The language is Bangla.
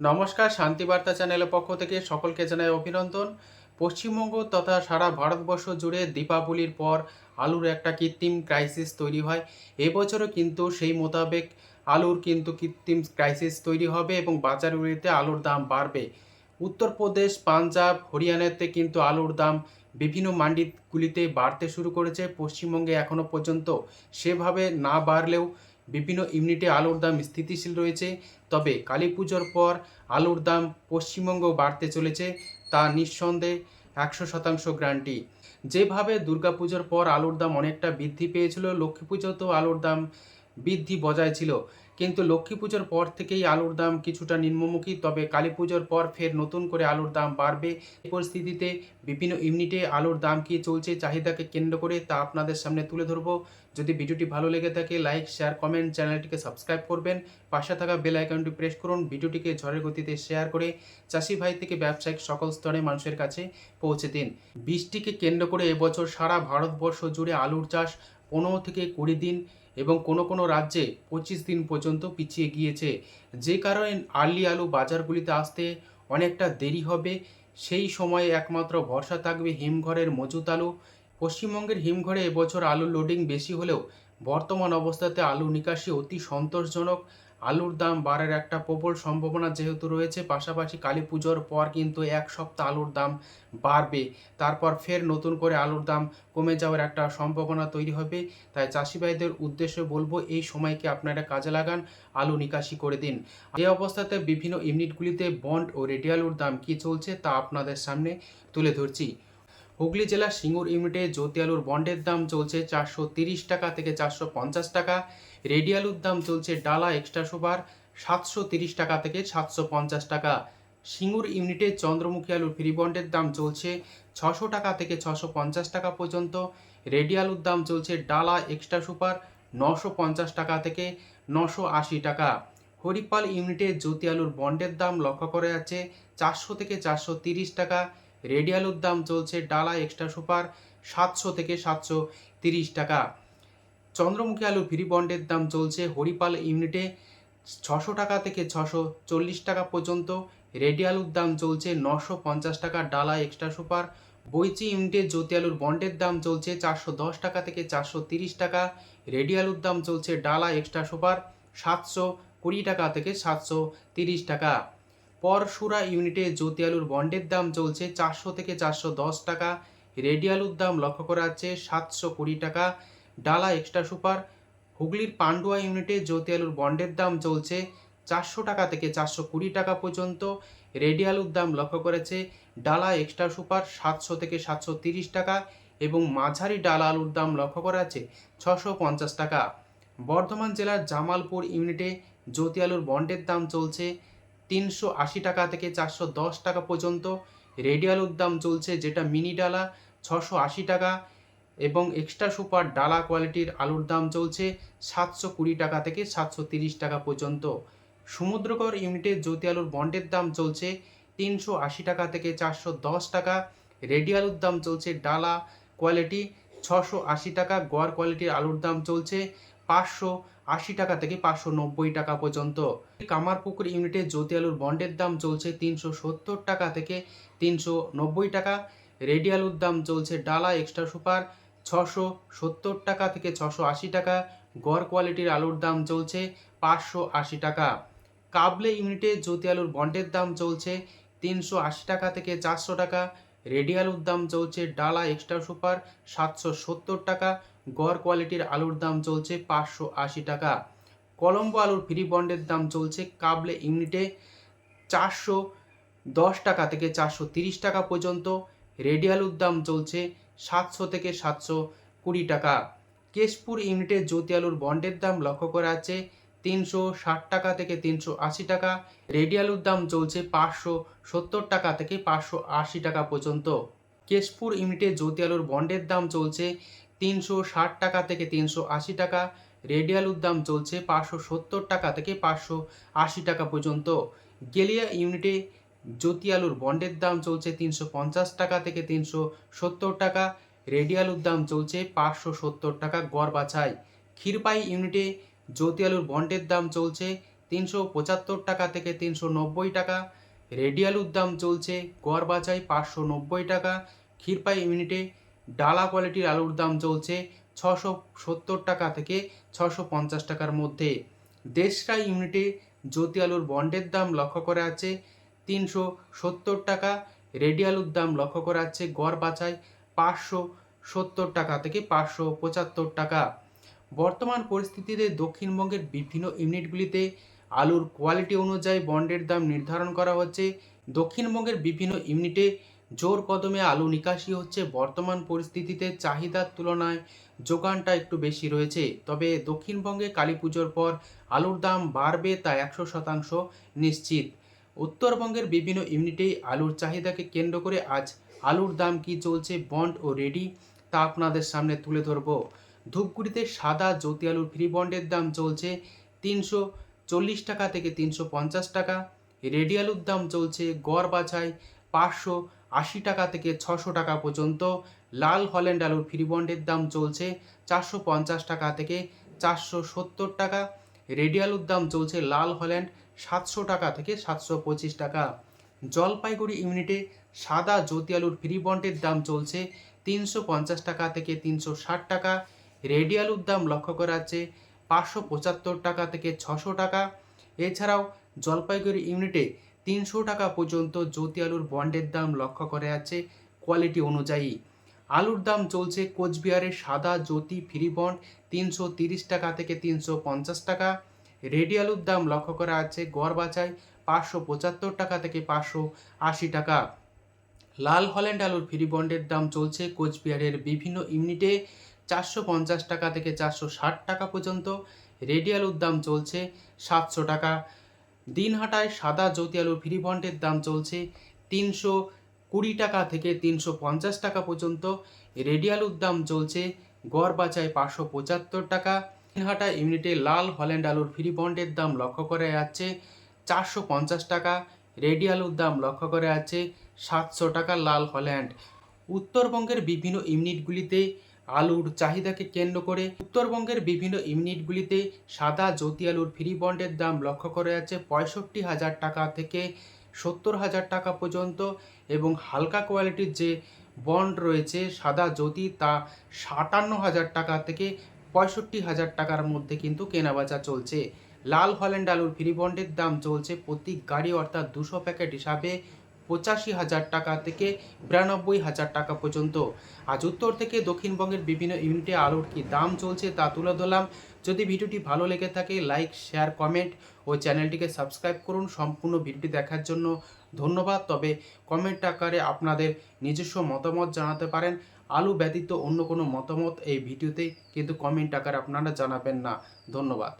নমস্কার শান্তিবার্তা চ্যানেলের পক্ষ থেকে সকলকে জানাই অভিনন্দন। পশ্চিমবঙ্গ তথা সারা ভারতবর্ষ জুড়ে দীপাবলির পর আলুর একটা কৃত্রিম ক্রাইসিস তৈরি হয়। এবছরও কিন্তু সেই মোতাবেক আলুর কিন্তু কৃত্রিম ক্রাইসিস তৈরি হবে এবং বাজারগুলিতে আলুর দাম বাড়বে। উত্তরপ্রদেশ, পাঞ্জাব, হরিয়ানাতে কিন্তু আলুর দাম বিভিন্ন মান্ডিগুলিতে বাড়তে শুরু করেছে। পশ্চিমবঙ্গে এখনও পর্যন্ত সেভাবে না বাড়লেও বিভিন্ন ইউনিটে আলুর দাম স্থিতিশীল রয়েছে, তবে কালী পুজোর পর আলুর দাম পশ্চিমবঙ্গ বাড়তে চলেছে তা নিঃসন্দেহে একশো শতাংশ গ্রান্টি যেভাবে দুর্গাপুজোর পর আলুর দাম অনেকটা বৃদ্ধি পেয়েছিল, লক্ষ্মী পুজোতেও আলুর দাম বৃদ্ধি বজায় ছিল। কিন্তু লক্ষ্মী পুজোর পর থেকেই আলুর দাম কিছুটা নিম্নমুখী, তবে কালী পুজোর পর ফের নতুন করে আলুর দাম বাড়বে। এই পরিস্থিতিতে বিভিন্ন ইউনিটে আলুর দাম কি চলছে চাহিদাকে কেন্দ্র করে তা আপনাদের সামনে তুলে ধরবো। যদি ভিডিওটি ভালো লেগে থাকে, লাইক, শেয়ার, কমেন্ট, চ্যানেলটিকে সাবস্ক্রাইব করবেন। পাশে থাকা বেল আইকনটি প্রেস করুন, ভিডিওটিকে ঝড়ের গতিতে শেয়ার করে চাষি ভাই থেকে ব্যবসায়িক সকল স্তরে মানুষের কাছে পৌঁছে দিন। বৃষ্টিকে কেন্দ্র করে এবছর সারা ভারতবর্ষ জুড়ে আলুর চাষ পনেরো থেকে কুড়ি দিন এবং কোনো কোনো রাজ্যে পঁচিশ দিন পর্যন্ত পিছিয়ে গিয়েছে। যে কারণে আর্লি আলু বাজারগুলিতে আসতে অনেকটা দেরি হবে। সেই সময়ে একমাত্র ভরসা থাকবে হিমঘরের মজুত আলু। পশ্চিমবঙ্গের হিমঘরে এবছর আলু লোডিং বেশি হলেও বর্তমান অবস্থাতে আলু নিকাশি অতি সন্তোষজনক। আলুর দাম বাড়ার একটা প্রবল সম্ভাবনা যেহেতু রয়েছে, পাশাপাশি কালী পুজোর পর কিন্তু এক সপ্তাহ আলুর দাম বাড়বে। তারপর ফের নতুন করে আলুর দাম কমে যাওয়ার একটা সম্ভাবনা তৈরি হবে। তাই চাষি ভাইদের উদ্দেশ্যে বলব, এই সময়কে আপনারা কাজে লাগান, আলু নিকাশি করে দিন। এই অবস্থাতে বিভিন্ন ইউনিটগুলিতে বন্ড ও রেডি আলুর দাম কী চলছে তা আপনাদের সামনে তুলে ধরছি। হুগলি জেলার সিঙ্গুর ইউনিটে জ্যোতি আলুর বন্ডের দাম চলছে চারশো তিরিশ টাকা থেকে চারশো পঞ্চাশ টাকা। রেডি আলুর দাম চলছে ডালা এক্সট্রা সুপার সাতশো তিরিশ টাকা থেকে সাতশো পঞ্চাশ টাকা। সিঙ্গুর ইউনিটে চন্দ্রমুখী আলুর ফ্রি বন্ডের দাম চলছে ছশো টাকা থেকে ছশো পঞ্চাশ টাকা পর্যন্ত। রেডি আলুর দাম চলছে ডালা এক্সট্রা সুপার নশো পঞ্চাশ টাকা থেকে নশো আশি টাকা। হরিপাল ইউনিটে জ্যোতি আলুর বন্ডের দাম লক্ষ্য করা যাচ্ছে চারশো থেকে চারশো তিরিশ টাকা। রেডি আলুর দাম চলছে ডালা এক্সট্রা সুপার সাতশো থেকে সাতশো তিরিশ টাকা। চন্দ্রমুখী আলু ফ্রি বন্ডের দাম চলছে হরিপাল ইউনিটে ছশো টাকা থেকে ছশো চল্লিশ টাকা পর্যন্ত। রেডি আলুর দাম চলছে নশো পঞ্চাশ টাকা ডালা এক্সট্রা সুপার। বইচি ইউনিটে জ্যোতি আলুর বন্ডের দাম চলছে চারশো দশ টাকা থেকে চারশো তিরিশ টাকা। রেডি আলুর দাম চলছে ডালা এক্সট্রা সুপার সাতশো কুড়ি টাকা থেকে সাতশো তিরিশ টাকা। পরশুরা ইউনিটে জ্যোতি আলুর বন্ডের দাম চলছে চারশো থেকে চারশো দশ টাকা। রেডি আলুর দাম লক্ষ্য করা যাচ্ছে সাতশো কুড়ি টাকা। ডালা এক্সট্রা সুপার হুগলির পান্ডুয়া ইউনিটে জ্যোতি আলুর বন্ডের দাম চলছে চারশো টাকা থেকে চারশো কুড়ি টাকা পর্যন্ত। রেডি আলুর দাম লক্ষ্য করেছে ডালা এক্সট্রা সুপার সাতশো থেকে সাতশো তিরিশ টাকা এবং মাঝারি ডালা আলুর দাম লক্ষ্য করা আছে ছশো পঞ্চাশ টাকা। বর্ধমান জেলার জামালপুর ইউনিটে জ্যোতি আলুর বন্ডের দাম চলছে তিনশো আশি টাকা থেকে চারশো দশ টাকা পর্যন্ত। রেডি আলুর দাম চলছে, যেটা মিনি ডালা ছশো আশি টাকা এবং এক্সট্রা সুপার ডালা কোয়ালিটির আলুর দাম চলছে সাতশো কুড়ি টাকা থেকে সাতশো তিরিশ টাকা পর্যন্ত। সমুদ্রকর ইউনিটে জ্যোতি আলুর বন্ডের দাম চলছে তিনশো আশি টাকা থেকে চারশো দশ টাকা। রেডি আলুর দাম চলছে ডালা কোয়ালিটি ছশো আশি টাকা গড় কোয়ালিটির আলুর দাম চলছে পাঁচশো আশি টাকা থেকে পাঁচশো নব্বই টাকা পর্যন্ত। কামারপুকুর ইউনিটে জ্যোতি আলুর বন্ডের দাম চলছে তিনশো সত্তর টাকা থেকে তিনশো নব্বই টাকা। রেডি আলুর দাম চলছে ডালা এক্সট্রা সুপার ছশো সত্তর টাকা থেকে ছশো আশি টাকা। গড় কোয়ালিটির আলুর দাম চলছে পাঁচশো আশি টাকা। কাবলে ইউনিটে জ্যোতি আলুর বন্ডের দাম চলছে তিনশো আশি টাকা থেকে চারশো টাকা। রেডি আলুর দাম চলছে ডালা এক্সট্রা সুপার সাতশো সত্তর টাকা, গড় কোয়ালিটির আলুর দাম চলছে পাঁচশো আশি টাকা। কলম্বো আলুর ফ্রি বন্ডের দাম চলছে কাবলে ইউনিটে চারশো দশ টাকা থেকে চারশো তিরিশ টাকা পর্যন্ত। রেডি আলুর দাম চলছে সাতশো থেকে সাতশো কুড়ি টাকা। কেশপুর ইউনিটে জ্যোতি আলুর বন্ডের দাম লক্ষ্য করা আছে তিনশো ষাট টাকা থেকে তিনশো আশি টাকা। রেডিয়ালুর দাম চলছে পাঁচশো সত্তর টাকা থেকে পাঁচশো আশি টাকা পর্যন্ত। কেশপুর ইউনিটে জ্যোতি আলুর বন্ডের দাম চলছে তিনশো ষাট টাকা থেকে তিনশো আশি টাকা। রেডি আলুর দাম চলছে পাঁচশো সত্তর টাকা থেকে পাঁচশো আশি টাকা পর্যন্ত। গেলিয়া ইউনিটে জ্যোতি আলুর বন্ডের দাম চলছে তিনশো পঞ্চাশ টাকা থেকে তিনশো সত্তর টাকা। রেডি আলুর দাম চলছে পাঁচশো সত্তর টাকা গড় বাছাই। ক্ষীরপাই ইউনিটে জ্যোতি আলুর বন্ডের দাম চলছে তিনশো পঁচাত্তর টাকা থেকে তিনশো নব্বই টাকা। রেডি আলুর দাম চলছে গড় বাজায় পাঁচশো নব্বই টাকা। ক্ষীরপাই ইউনিটে ডালা কোয়ালিটির আলুর দাম চলছে ছশো সত্তর টাকা থেকে ছশো পঞ্চাশ টাকার মধ্যে। দেশরা ইউনিটে জ্যোতি আলুর বন্ডের দাম লক্ষ্য করা আছে তিনশো সত্তর টাকা। রেডি আলুর দাম লক্ষ্য করা আছে গড় বাছায় পাঁচশো সত্তর টাকা থেকে পাঁচশো পঁচাত্তর টাকা। বর্তমান পরিস্থিতিতে দক্ষিণবঙ্গের বিভিন্ন ইউনিটগুলিতে আলুর কোয়ালিটি অনুযায়ী বন্ডের দাম নির্ধারণ করা হচ্ছে। দক্ষিণবঙ্গের বিভিন্ন ইউনিটে জোর কদমে আলু নিকাশি হচ্ছে। বর্তমান পরিস্থিতিতে চাহিদার তুলনায় যোগানটা একটু বেশি রয়েছে। তবে দক্ষিণবঙ্গে কালী পুজোর পর আলুর দাম বাড়বে তা একশো শতাংশ নিশ্চিত। উত্তরবঙ্গের বিভিন্ন ইউনিটেই আলুর চাহিদাকে কেন্দ্র করে আজ আলুর দাম কি চলছে বন্ড ও রেডি তা আপনাদের সামনে তুলে ধরব। ধূপগুড়িতে সাদা জ্যোতি আলুর ফ্রি বন্ডের দাম চলছে তিনশো চল্লিশ টাকা থেকে তিনশো পঞ্চাশ টাকা। রেডি আলুর দাম চলছে গড় বাছাই পাঁচশো আশি টাকা থেকে ছশো টাকা পর্যন্ত। লাল হল্যান্ড আলুর ফ্রি বন্ডের দাম চলছে চারশো পঞ্চাশ টাকা থেকে চারশো সত্তর টাকা। রেডি আলুর দাম চলছে লাল হল্যান্ড সাতশো টাকা থেকে সাতশো পঁচিশ টাকা। জলপাইগুড়ি ইউনিটে সাদা জ্যোতি আলুর ফ্রি বন্ডের দাম চলছে তিনশো পঞ্চাশ টাকা থেকে তিনশো ষাট টাকা। রেডি আলুর দাম লক্ষ্য করা আছে পাঁচশো পঁচাত্তর টাকা থেকে ছশো টাকা। এছাড়াও জলপাইগুড়ি ইউনিটে তিনশো টাকা পর্যন্ত জ্যোতি আলুর বন্ডের দাম লক্ষ্য করা আছে কোয়ালিটি অনুযায়ী। আলুর দাম চলছে কোচবিহারের সাদা জ্যোতি ফ্রি বন্ড তিনশো তিরিশ টাকা থেকে তিনশো পঞ্চাশ টাকা। রেডি আলুর দাম লক্ষ্য করা আছে গড় বাছাই পাঁচশো পঁচাত্তর টাকা থেকে পাঁচশো আশি টাকা। লাল হল্যান্ড আলুর ফ্রি বন্ডের দাম চলছে কোচবিহারের বিভিন্ন ইউনিটে চারশো পঞ্চাশ টাকা থেকে চারশো ষাট টাকা পর্যন্ত। রেডি আলুর দাম চলছে সাতশো টাকা। দিনহাটায় সাদা জ্যোতি আলুর ফ্রি বন্ডের দাম চলছে তিনশো কুড়ি টাকা থেকে তিনশো পঞ্চাশ টাকা পর্যন্ত। রেডি আলুর দাম চলছে গড় বাজায় পাঁচশো পঁচাত্তর টাকা। দিনহাটা ইউনিটে লাল হল্যান্ড আলুর ফ্রি বন্ডের দাম লক্ষ্য করা যাচ্ছে চারশো পঞ্চাশ টাকা। রেডি আলুর দাম লক্ষ্য করা যাচ্ছে সাতশো টাকা লাল হল্যান্ড। উত্তরবঙ্গের বিভিন্ন ইউনিটগুলিতে আলুর চাহিদাকে কেন্দ্র করে উত্তরবঙ্গের বিভিন্ন ইউনিটগুলিতে সাদা জ্যোতি আলুর ফ্রি বন্ডের দাম লক্ষ্য করা যাচ্ছে পঁয়ষট্টি হাজার টাকা থেকে সত্তর হাজার টাকা পর্যন্ত এবং হালকা কোয়ালিটির যে বন্ড রয়েছে সাদা জ্যোতি তা সাতান্ন হাজার টাকা থেকে পঁয়ষট্টি হাজার টাকার মধ্যে কিন্তু কেনাবেচা চলছে। লাল হল্যান্ড আলুর ফ্রি বন্ডের দাম চলছে প্রতি গাড়ি অর্থাৎ দুশো প্যাকেট হিসাবে পঁচাশি হাজার টাকা থেকে বিরানব্বই হাজার টাকা পর্যন্ত। আজ উত্তর থেকে দক্ষিণবঙ্গের বিভিন্ন ইউনিটে আলুর কি দাম চলছে তা তুলে ধরলাম। যদি ভিডিওটি ভালো লেগে থাকে, লাইক, শেয়ার, কমেন্ট ও চ্যানেলটিকে সাবস্ক্রাইব করুন সম্পূর্ণ ভিডিওটি দেখার জন্য ধন্যবাদ। তবে কমেন্ট আকারে আপনাদের নিজস্ব মতামত জানাতে পারেন। আলু ব্যতীত অন্য কোনো মতামত এই ভিডিওতে, কিন্তু কমেন্ট আকারে আপনারা জানাবেন না। ধন্যবাদ।